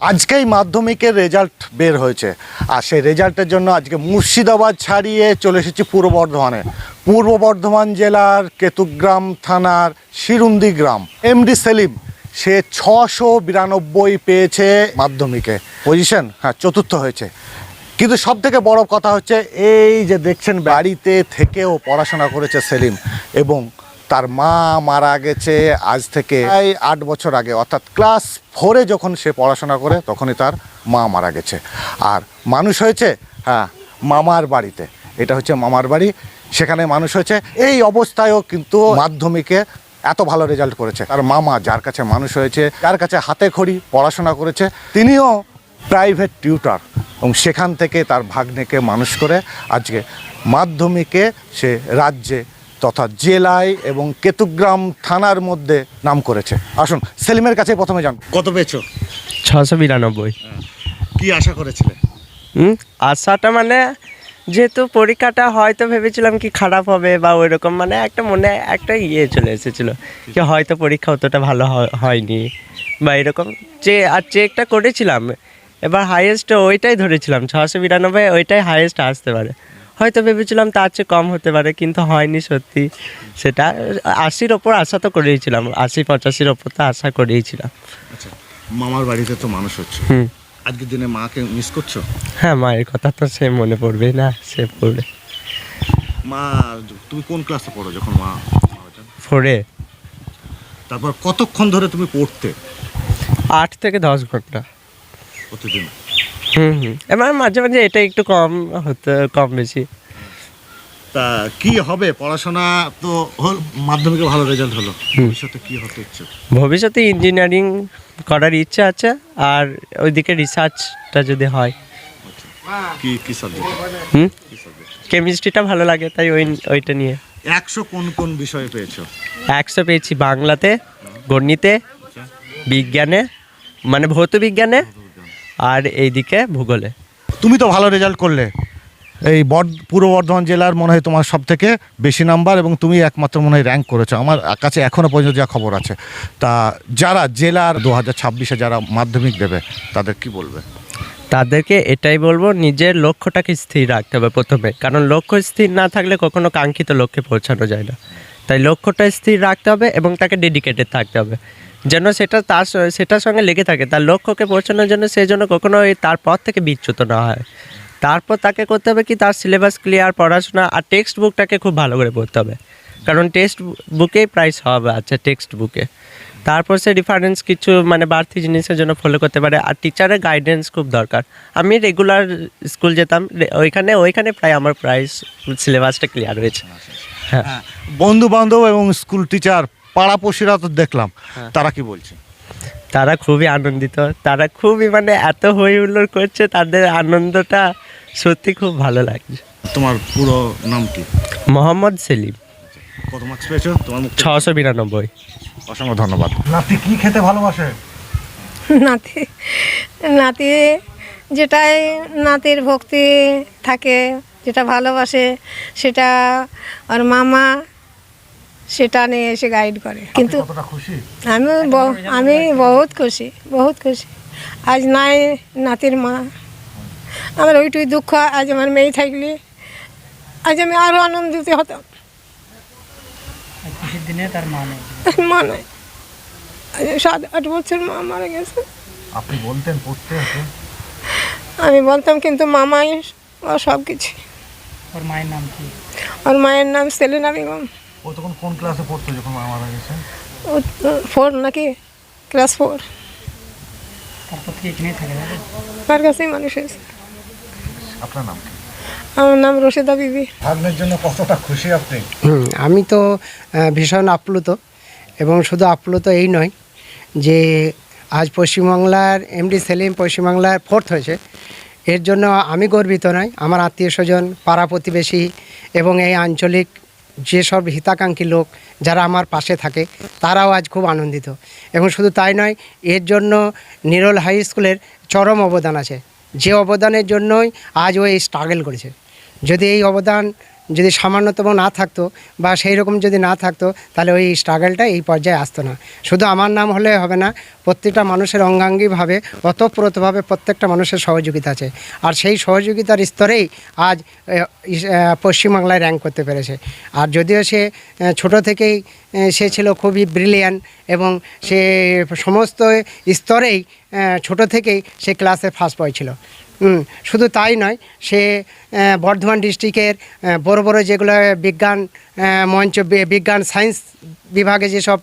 আজকেই মাধ্যমিকের রেজাল্ট বের হয়েছে। আর সেই রেজাল্টের জন্য আজকে মুর্শিদাবাদ ছাড়িয়ে চলে এসেছি পূর্ব বর্ধমানে। পূর্ব বর্ধমান জেলার কেতুগ্রাম থানার শিরুন্দি গ্রাম। এমডি সেলিম, সে ছশো বিরানব্বই পেয়েছে মাধ্যমিকে। পজিশন হ্যাঁ চতুর্থ হয়েছে। কিন্তু সব থেকে বড় কথা হচ্ছে, এই যে দেখছেন, বাড়িতে থেকেও পড়াশোনা করেছে সেলিম এবং তার মা মারা গেছে আজ থেকে প্রায় আট বছর আগে। অর্থাৎ ক্লাস ফোরে যখন সে পড়াশোনা করে, তখনই তার মা মারা গেছে। আর মানুষ হয়েছে হ্যাঁ মামার বাড়িতে। এটা হচ্ছে মামার বাড়ি। সেখানে মানুষ হয়েছে। এই অবস্থায়ও কিন্তু মাধ্যমিকে এত ভালো রেজাল্ট করেছে। তার মামা, যার কাছে মানুষ হয়েছে, যার কাছে হাতে খড়ি, পড়াশোনা করেছে, তিনিও প্রাইভেট টিউটার এবং সেখান থেকে তার ভাগ্নেকে মানুষ করে আজকে মাধ্যমিকে সে রাজ্যে তথা জেলায় এবং কেতুগ্রাম থানার মধ্যে নাম করেছে। আসুন সেলিমের কাছে প্রথমে যান কত পেয়েছ? ছশো বিরানব্বই। কি আশা করেছিলে? হুম? আশাটা মানে যেহেতু পরীক্ষাটা হয়তো ভেবেছিলাম কি খারাপ হবে বা ওই রকম মানে একটা মনে একটা ইয়ে চলে এসেছিল কি হয়তো পরীক্ষা অতটা ভালো হয়- হয়নি বা এরকম যে আর চেকটা করেছিলাম এবার হাইয়েস্ট ওইটাই ধরেছিলাম ছশো বিরানব্বই ওইটাই হাইয়েস্ট আসতে পারে। হয়তো ভেবেছিলাম তার চেয়ে কম হতে পারে কিন্তু হয়নি সত্যি। সেটা আশির ওপর আশা তো করেইছিলাম আশি পঁচাশির ওপর তো আশা করেইছিলাম। আচ্ছা মামার বাড়িতে তো মানুষ হচ্ছে। আজকের দিনে মাকে মিস করছ? হ্যাঁ মায়ের কথা তো সে মনে পড়বে না সে পড়বে। মা তুমি কোন ক্লাসে পড়ো যখন মা ফোরে তারপর কতক্ষণ ধরে তুমি পড়তে? আট থেকে দশ ঘণ্টা। প্রতিদিন? হুম হুম। এবার মাঝে মাঝে এটা একটু কম হতে কম বেশি। তা কি হবে? পড়াশোনা তো হল মাধ্যমিকে ভালো রেজাল্ট হলো। ভবিষ্যতে কি হতে ইচ্ছে? ভবিষ্যতে ইঞ্জিনিয়ারিং করার ইচ্ছা আছে আর ওইদিকে রিসার্চটা যদি হয়। কি কি সাবজেক্ট হুম? কি সাবজেক্ট কেমিস্ট্রিটা ভালো লাগে তাই ওই ওইটা নিয়ে। একশো কোন কোন বিষয়ে পেয়েছ? একশো পেয়েছি বাংলাতে গণিতে বিজ্ঞানে মানে ভৌত বিজ্ঞানে আর এইদিকে ভূগোলে। তুমি তো ভালো রেজাল্ট করলে। এই বর্ধ পূর্ব বর্ধমান জেলার মনে হয় তোমার সব থেকে বেশি নাম্বার এবং তুমি একমাত্র মনে হয় র্যাঙ্ক করেছ। আমার কাছে এখনও পর্যন্ত যা খবর আছে তা যারা জেলার দু হাজার ছাব্বিশে যারা মাধ্যমিক দেবে তাদের কি বলবে? তাদেরকে এটাই বলব নিজের লক্ষ্যটাকে স্থির রাখতে হবে প্রথমে। কারণ লক্ষ্য স্থির না থাকলে কখনো কাঙ্ক্ষিত লক্ষ্যে পৌঁছানো যায় না। তাই লক্ষ্যটা স্থির রাখতে হবে এবং তাকে ডেডিকেটেড থাকতে হবে। যেন সেটা তার সেটার সঙ্গে লেগে থাকে, তার লক্ষ্যকে পৌঁছানোর জন্য সে যেন কখনো তার পথ থেকে বিচ্যুত না হয়। তারপর তাকে করতে হবে কি, তার সিলেবাস ক্লিয়ার পড়াশোনা আর টেক্সট বুকটাকে খুব ভালো করে পড়তে হবে। কারণ টেক্সট বুকেই প্রাইস হবে আছে টেক্সট বুকে তারপর সে রেফারেন্স কিছু মানে বাড়তি জিনিসের জন্য ফলো করতে পারে। আর টিচারের গাইডেন্স খুব দরকার। আমি রেগুলার স্কুল যেতাম ওইখানে ওইখানে প্রায় আমার প্রাইস সিলেবাসটা ক্লিয়ার হয়েছে। হ্যাঁ বন্ধু বান্ধব এবং স্কুল টিচার পাড়াপড়শিরা তো দেখলাম তারা কি বলছে? তারা খুবই আনন্দিত তারা খুবই মানে এত হই হুল্লোড় করছে তাদের আনন্দটা সত্যি খুব ভালো লাগছে। তোমার পুরো নাম কি? মোহাম্মদ সেলিম। কত মার্কস পেয়েছ? তোমার ছশো বিরানব্বই। অসংখ্য ধন্যবাদ। নাতি কি খেতে ভালোবাসে? নাতি নাতি যেটাই নাতির ভক্তি থাকে যেটা ভালোবাসে সেটা ওর মামা সেটা নিয়ে এসে গাইড করে। কিন্তু আমি আমি বহুত খুশি বহুত খুশি। আজ নাই নাতির মা। আমার ওইটুই দুঃখ আজ আমার মেয়ে থাকলে। আজ আমি আরও আনন্দিত হতাম। দিনে তার মা নেই। মা নাই। সাত আট বছর মা মারা গেছে। আপনি বলতেন পড়তে আমি বলতাম কিন্তু মামাই ও সব কিছু ওর মায়ের নাম কি? ওর মায়ের নাম সেলিনা বেগম। ও তখন কোন ক্লাসে পড়তো যখন মা মারা গেছে? ও ফোর নাকি? ক্লাস ফোর তারপর থেকে এখানেই থাকে তার কাছেই মানুষ হয়েছে। আপনার নাম কি? আমার নাম রশিদা বিবি। ভাগ্নের জন্য কতটা খুশি আপনি? হুম, আমি তো ভীষণ আপ্লুত এবং শুধু আপ্লুত এই নয় যে আজ পশ্চিমবাংলার এমডি সেলিম পশ্চিমবাংলার ফোর্থ হয়েছে। এর জন্য আমি গর্বিত নয় আমার আত্মীয় স্বজন পাড়া প্রতিবেশী এবং এই আঞ্চলিক যেসব হিতাকাঙ্ক্ষী লোক যারা আমার পাশে থাকে, তারাও আজ খুব আনন্দিত। এবং শুধু তাই নয়, এর জন্য নিরল হাই স্কুলের চরম অবদান আছে। যে অবদানের জন্যই আজ ও এই স্ট্রাগল করেছে। যদি এই অবদান যদি সামান্যতম না থাকতো বা সেই রকম যদি না থাকতো, তাহলে ওই স্ট্রাগলটা এই পর্যায়ে আসতো না। শুধু আমার নাম হলে হবে না, প্রত্যেকটা মানুষের অঙ্গাঙ্গিভাবে অতপ্রতভাবে প্রত্যেকটা মানুষের সহযোগিতা আছে। আর সেই সহযোগিতার স্তরেই আজ পশ্চিমবাংলায় র্যাঙ্ক করতে পেরেছে। আর যদিও সে ছোট থেকেই সে ছিল খুবই ব্রিলিয়ান এবং সে সমস্ত স্তরেই ছোট থেকেই সে ক্লাসে ফার্স্ট বয় ছিল। শুধু তাই নয় সে বর্ধমান ডিস্ট্রিক্টের বড় বড় যেগুলো বিজ্ঞান মঞ্চ বিজ্ঞান সায়েন্স বিভাগে যেসব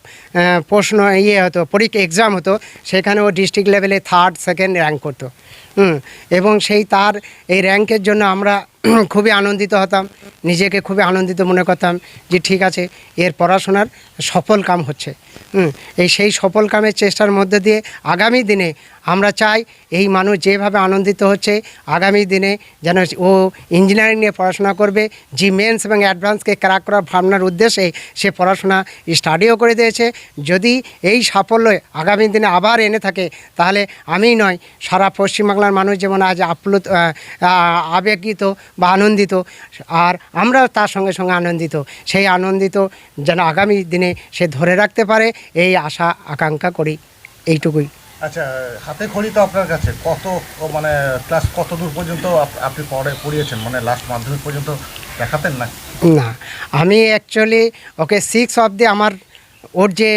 প্রশ্ন ইয়ে হতো পরীক্ষা এক্সাম হতো সেখানে ও ডিস্ট্রিক্ট লেভেলে থার্ড সেকেন্ড র্যাঙ্ক করতো। হুম, এবং সেই তার এই র্যাঙ্কের জন্য আমরা খুবই আনন্দিত হতাম নিজেকে খুবই আনন্দিত মনে করতাম যে ঠিক আছে এর পড়াশোনার সফল কাম হচ্ছে। এই সেই সফল কামের চেষ্টার মধ্যে দিয়ে আগামী দিনে আমরা চাই এই মানুষ যেভাবে আনন্দিত হচ্ছে আগামী দিনে যেন ও ইঞ্জিনিয়ারিং নিয়ে পড়াশোনা করবে জি মেন্স এবং অ্যাডভান্সকে ক্র্যাক করার ভাবনার উদ্দেশ্যে সে পড়াশোনা স্টাডিও করে দিয়েছে। যদি এই সাফল্য আগামী দিনে আবার এনে থাকে, তাহলে আমি নয়, সারা পশ্চিমবাংলার মানুষ যেমন আজ আপ্লুত আবেগিত বা আনন্দিত, আর আমরাও তার সঙ্গে সঙ্গে আনন্দিত। সেই আনন্দিত যেন আগামী দিনে সে ধরে রাখতে পারে, এই আশা, আকাঙ্ক্ষা করি। এইটুকুই। আচ্ছা হাতে খড়ি তো আপনার কাছে। কত মানে ক্লাস কত দূর পর্যন্ত আপনি পড়ে, পড়িয়েছেন? মানে লাস্ট মাধ্যমিক পর্যন্ত দেখাতেন না না, আমি অ্যাকচুয়ালি ওকে সিক্স অবধি আমার ওর যে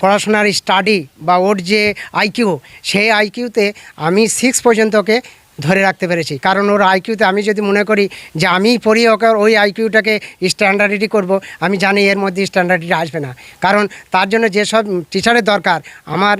পড়াশোনার স্টাডি বা ওর যে আইকিউ সেই আইকিউতে আমি সিক্স পর্যন্ত ওকে ধরে রাখতে পেরেছি। কারণ ওর আইকিউতে আমি যদি মনে করি যে আমি পড়ি ওকে ওই আইকিউটাকে স্ট্যান্ডার্ডিটি করব আমি জানি এর মধ্যে স্ট্যান্ডার্ডিটি আসবে না। কারণ তার জন্য যেসব টিচারের দরকার আমার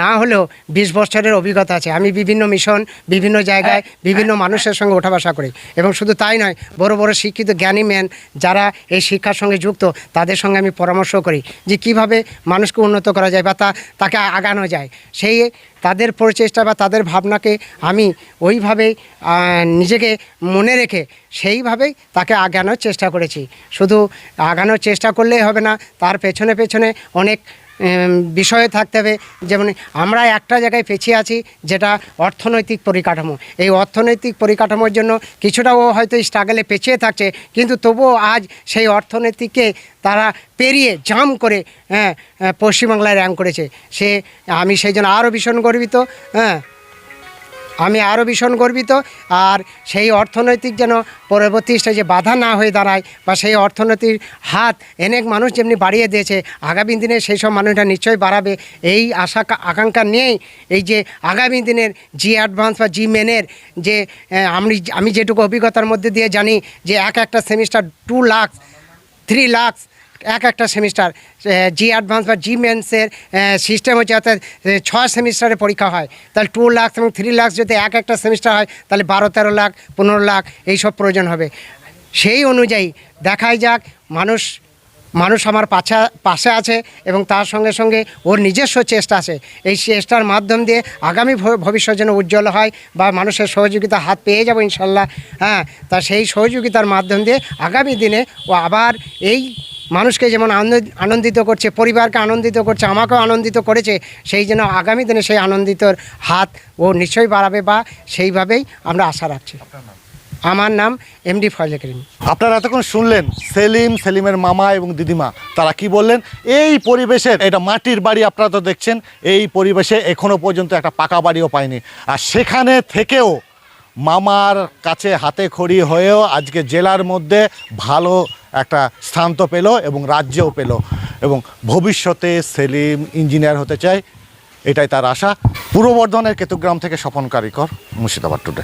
না হলেও বিশ বছরের অভিজ্ঞতা আছে। আমি বিভিন্ন মিশন বিভিন্ন জায়গায় বিভিন্ন মানুষের সঙ্গে ওঠা বসা করি। এবং শুধু তাই নয় বড় বড় শিক্ষিত জ্ঞানী ম্যান যারা এই শিক্ষার সঙ্গে যুক্ত তাদের সঙ্গে আমি পরামর্শ করি যে কীভাবে মানুষকে উন্নত করা যায় বা তা তাকে আগানো যায়। সেই তাদের প্রচেষ্টা বা তাদের ভাবনাকে আমি ওইভাবেই নিজেকে মনে রেখে সেইভাবেই তাকে আগানোর চেষ্টা করেছি। শুধু আগানোর চেষ্টা করলেই হবে না, তার পেছনে পেছনে অনেক বিষয়ে থাকতে হবে। যেমন আমরা একটা জায়গায় পেছিয়ে আছি, যেটা অর্থনৈতিক পরিকাঠামো। এই অর্থনৈতিক পরিকাঠামোর জন্য কিছুটা ও হয়তো স্ট্রাগলে পেছিয়ে থাকছে, কিন্তু তবুও আজ সেই অর্থনীতিকে তারা পেরিয়ে জাম করে হ্যাঁ পশ্চিমবাংলায় র্যাঙ্ক করেছে। সে, আমি সেই জন্য আরও ভীষণ গর্বিত হ্যাঁ। আমি আরও ভীষণ গর্বিত। আর সেই অর্থনৈতিক যেন পরবর্তী স্টেজে বাধা না হয়ে দাঁড়ায় বা সেই অর্থনীতির হাত অনেক মানুষ যেমনি বাড়িয়ে দিয়েছে, আগামী দিনে সেই সব মানুষরা নিশ্চয়ই বাড়াবে। এই আশা আকাঙ্ক্ষা নিয়েই এই যে আগামী দিনের জি অ্যাডভান্স বা জি মেনের যে আমি আমি যেটুকু অভিজ্ঞতার মধ্যে দিয়ে জানি যে এক একটা semester two lakh three lakh এক একটা সেমিস্টার জি অ্যাডভান্স বা জি মেন্সের সিস্টেম হচ্ছে অর্থাৎ ছয় সেমিস্টারে পরীক্ষা হয়। তাহলে টু লাখ এবং থ্রি লাখ যদি এক একটা সেমিস্টার হয়, তাহলে বারো, তেরো লাখ, পনেরো লাখ এইসব প্রয়োজন হবে। সেই অনুযায়ী দেখাই যাক, মানুষ মানুষ আমার পাশে পাশে আছে এবং তার সঙ্গে সঙ্গে ওর নিজস্ব চেষ্টা আছে। এই চেষ্টার মাধ্যম দিয়ে আগামী ভবিষ্যৎ যেন উজ্জ্বল হয় বা মানুষের সহযোগিতা হাত পেয়ে যাব ইনশাল্লাহ হ্যাঁ। তা সেই সহযোগিতার মাধ্যম দিয়ে আগামী দিনে ও আবার এই মানুষকে যেমন আনন্দ- আনন্দিত করছে পরিবারকে আনন্দিত করছে আমাকেও আনন্দিত করেছে সেই জন্য আগামী দিনে সেই আনন্দিতর হাত ও নিশ্চয়ই বাড়াবে বা সেইভাবেই আমরা আশা রাখছি। আমার নাম এমডি ফয়জে করিম। আপনারা এতক্ষণ শুনলেন সেলিম সেলিমের মামা এবং দিদিমা। তারা কি বললেন? এই পরিবেশের এটা মাটির বাড়ি আপনারা তো দেখছেন এই পরিবেশে এখনও পর্যন্ত একটা পাকা বাড়িও পায়নি। আর সেখানে থেকেও মামার কাছে হাতে খড়ি হয়েও আজকে জেলার মধ্যে ভালো একটা স্থান তো পেল এবং রাজ্যও পেল এবং ভবিষ্যতে সেলিম ইঞ্জিনিয়ার হতে চায়, এটাই তার আশা। পূর্ব বর্ধমানের কেতুগ্রাম থেকে স্বপন কারিকর, মুর্শিদাবাদ টুডে